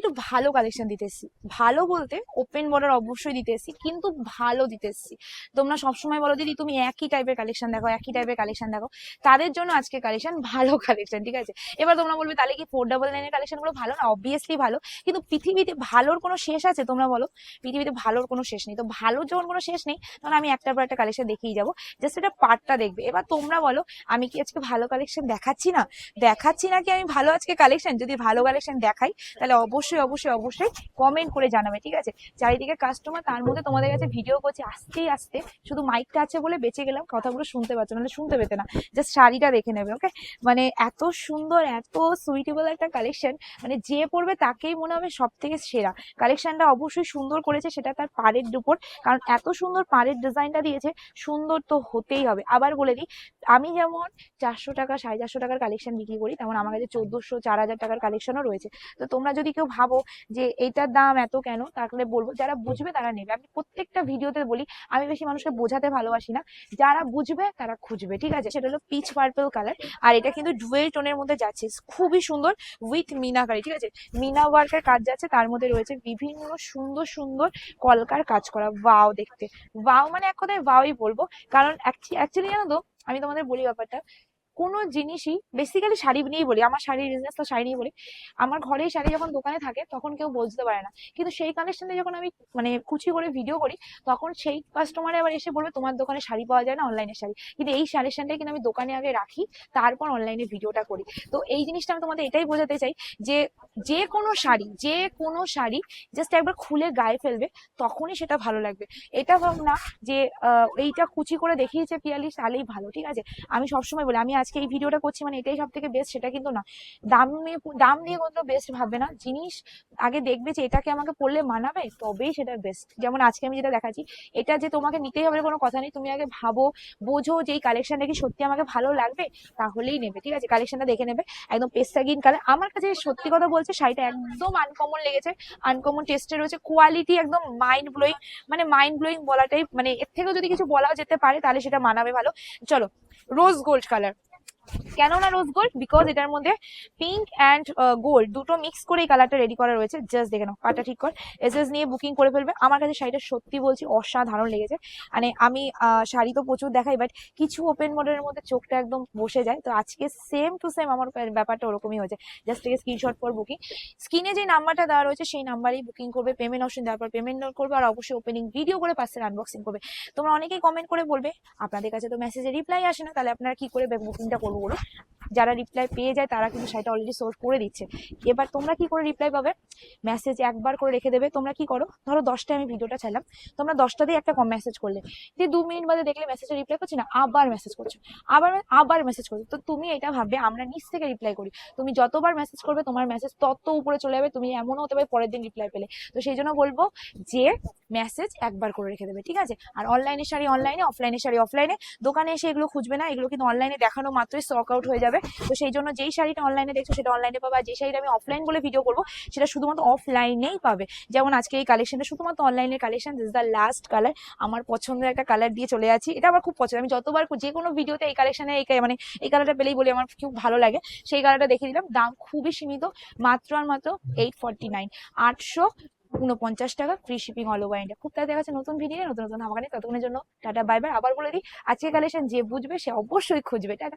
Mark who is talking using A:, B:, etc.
A: একটু ভালো কালেকশন দিতে এসেছি ভালো বলতে ওপেন বর্ডার অবশ্যই দিতে এসেছি কিন্তু ভালো দিতে এসেছি তোমরা সবসময় বলো, দিদি, তুমি একই টাইপের কালেকশন দেখো, একই টাইপের কালেকশন দেখো। তাদের জন্য আজকে কালেকশন ভালো কালেকশন ঠিক আছে? এবার তোমরা বলবে, তাহলে কি ফোর ডাবল নাইনের কালেকশনগুলো ভালো না? অবভিয়াসলি ভালো, কিন্তু পৃথিবীতে ভালোর কোনো শেষ আছে তোমরা বলো? পৃথিবীতে ভালোর কোনো শেষ নেই। তো ভালোর যখন কোনো শেষ নেই তখন আমি একটার পর একটা কালেকশন দেখিয়ে যাব। জাস্ট এটা পার্টটা দেখবে। এবার তোমরা বলো, আমি কি আজকে ভালো কালেকশন দেখাচ্ছি না? দেখাচ্ছি না কি আমি ভালো আজকে কালেকশন যদি ভালো কালেকশন দেখাই, তাহলে অবশ্যই অবশ্যই অবশ্যই অবশ্যই কমেন্ট করে জানাবে, ঠিক আছে? চারিদিকে কাস্টমার তার মধ্যে তোমাদের কাছে ভিডিও করছি আসতেই আসতে। শুধু মাইকটা আছে বলে বেঁচে গেলাম, কথাগুলো শুনতে পাচ্ছ, নাহলে শুনতে পেতে না। জাস্ট শাড়িটা দেখে নেবে ওকে মানে এত সুন্দর, এত সুইটেবল একটা কালেকশন মানে যে পড়বে তাকেই মনে হবে সব থেকে সেরা কালেকশনটা অবশ্যই সুন্দর করেছে, সেটা তার পাড়ের উপর কারণ এত সুন্দর পাড়ের ডিজাইনটা দিয়েছে, সুন্দর তো হতেই হবে। আবার বলে দিই, আমি যেমন চারশো টাকা, সাড়ে চারশো টাকার কালেকশন বিক্রি করি, তেমন আমার কাছে চোদ্দশো, চার হাজার টাকার কালেকশনও রয়েছে। তো তোমরা যদি কেউ ভাবো যে এইটার দাম এত কেন? তাহলে বলব, যারা বুঝবে তারা নেবে। আমি প্রত্যেকটা ভিডিওতে বলি, আমি বেশি মানুষকে বোঝাতে ভালোবাসি না। যারা বুঝবে তারা খুঁজবে, ঠিক আছে? সেটা হলো পিচ পার্পল কালার আর এটা কিন্তু ডুয়েল টোনের মধ্যে যাচ্ছে। খুবই সুন্দর উইথ মিনাকারি ঠিক আছে? মিনা ওয়ার্কের কাজ যাচ্ছে, তার মধ্যে রয়েছে বিভিন্ন সুন্দর সুন্দর কলকার কাজ করা। ওয়াও দেখতে। ওয়াও মানে এক কথায় ওয়াওই বলব। কারণ অ্যাকচুয়ালি জানো তো, আমি তোমাদের বলি ব্যাপারটা কোনো জিনিসই বেসিক্যালি শাড়ি নিয়েই বলি, আমার শাড়ির বিজনেস তো শাড়ি নিয়ে বলি। আমার ঘরে শাড়ি যখন দোকানে থাকে, তখন কেউ বুঝতে পারে না। কিন্তু সেই কালেকশনে যখন আমি মানে কুচি করে ভিডিও করি, তখন সেই কাস্টমার আবার এসে বলবে, তোমার দোকানে শাড়ি পাওয়া যায় না অনলাইনে শাড়ি। কিন্তু এই কালেকশনটাই কিন্তু আমি দোকানে আগে রাখি, তারপর অনলাইনে ভিডিওটা করি। তো এই জিনিসটা আমি তোমাদের এটাই বোঝাতে চাই যে যে কোনো শাড়ি, যে কোনো শাড়ি জাস্ট একবার খুলে গায়ে ফেলবে, তখনই সেটা ভালো লাগবে। এটা ভাব না যে এইটা কুচি করে দেখিয়েছে পিয়ালি, তাহলেই ভালো, ঠিক আছে? আমি সবসময় বলি, আমি আজকে এই ভিডিওটা করছি মানে এটাই সব থেকে বেস্ট সেটা কিন্তু না। দাম নিয়ে দাম নিয়ে কোনো বেস্ট ভাববে না। জিনিস আগে দেখবে যে, এটাকে আমাকে পড়লে মানাবে, তবেই সেটা বেস্ট যেমন আজকে আমি যেটা দেখাচ্ছি, এটা যে তোমাকে নিতেই হবে কোনো কথা নেই, তুমি আগে ভাবো, বোঝো যে এই কালেকশনটা কি সত্যি আমাকে ভালো লাগবে, তাহলেই নেবে, ঠিক আছে? কালেকশনটা দেখে নেবে, একদম পেস্তা গ্রিন কালার আমার কাছে সত্যি কথা বলছে শাড়িটা একদম আনকমন লেগেছে। আনকমন টেস্টে রয়েছে কোয়ালিটি একদম মাইন্ড ব্লোয়িং মানে মাইন্ড ব্লোয়িং বলাটাই মানে এর থেকেও যদি কিছু বলা যেতে পারে তাহলে সেটা মানাবে ভালো। চলো রোজ গোল্ড কালার কেন না রোজ গোল্ড বিকজ এটার মধ্যে পিঙ্ক অ্যান্ড গোল্ড দুটো মিক্স করে এই কালারটা রেডি করা রয়েছে। জাস্ট দেখে নাও পাটা ঠিক কর। এসএস নিয়ে বুকিং করে ফেলবে। আমার কাছে শাড়িটা সত্যি বলছি অসাধারণ লেগেছে। মানে আমি শাড়ি তো প্রচুর দেখাই বাট কিছু ওপেন মডেলের মধ্যে চোখটা একদম বসে যায়। তো আজকে সেম টু সেম আমার ব্যাপারটা ওরকমই হয়েছে। জাস্ট থেকে স্ক্রিনশট পর বুকিং স্ক্রিনে যে নাম্বারটা দেওয়া রয়েছে, সেই নাম্বারেই বুকিং করবে পেমেন্ট অপশন দেওয়ার পর পেমেন্ট নোট করবে, আর অবশ্যই ওপেনিং ভিডিও করে পার্সেল আনবক্সিং করবে। তোমরা অনেকেই কমেন্ট করে বলবে, আপনাদের কাছে তো মেসেজে রিপ্লাই আসে না, তাহলে আপনারা কি করে বুকিংটা করব 葫芦 যারা রিপ্লাই পেয়ে যায়, তারা কিন্তু শাড়িটা অলরেডি সোর্স করে দিচ্ছে। এবার তোমরা কি করে রিপ্লাই পাবে? মেসেজ একবার করে রেখে দেবে। তোমরা কি করো? ধরো দশটায় আমি ভিডিওটা ছাড়লাম। তোমরা দশটাতেই একটা কম মেসেজ করলে। দিয়ে দু মিনিট বাদে দেখলে মেসেজে রিপ্লাই করছি না, আবার মেসেজ করছ। আবার আবার মেসেজ করছ। তো তুমি এটা ভাববে, আমরা নিচ থেকে রিপ্লাই করি। তুমি যতবার মেসেজ করবে, তোমার মেসেজ তত উপরে চলে যাবে। তুমি এমনও হতে পারে পরের দিন রিপ্লাই পেলে। তো সেই জন্য বলব যে মেসেজ একবার করে রেখে দেবে, ঠিক আছে? আর অনলাইনে শাড়ি অনলাইনে অফলাইনে শাড়ি অফলাইনে দোকানে এসে এগুলো খুঁজবে না। এগুলো কিন্তু অনলাইনে দেখানো মাত্রই স্টক আউট হয়ে যাবে। তো সেই জন্য যেই শাড়িটা অনলাইনে দেখছ সেটা অনলাইনে পাবে। আর যে শাড়িটা আমি অফলাইন বলে ভিডিও করব, সেটা শুধুমাত্র অফলাইনেই পাবে। যেমন আজকে এই কালেকশনটা শুধুমাত্র অনলাইনের collection this the last colour আমার পছন্দের একটা কালার দিয়ে চলে যাচ্ছি। এটা আমার খুব পছন্দ। আমি যতবার যে কোনো ভিডিওতে এই কালেকশনে এই মানে এই কালারটা পেলেই বলি, আমার খুব ভালো লাগে। সেই কালারটা দেখে দিলাম। দাম খুবই সীমিত। মাত্র আর মাত্র এইট ফর্টি নাইন আটশো উনপঞ্চাশ টাকা free shipping all over India খুব তাড়াতাড়ি আছে নতুন ভিডিও নতুন নতুন হামাকানি ততক্ষণের জন্য টাটা বাই বাই আবার বলে দিই আজকে কালেকশন যে বুঝবে সে অবশ্যই খুঁজবে। টাটা।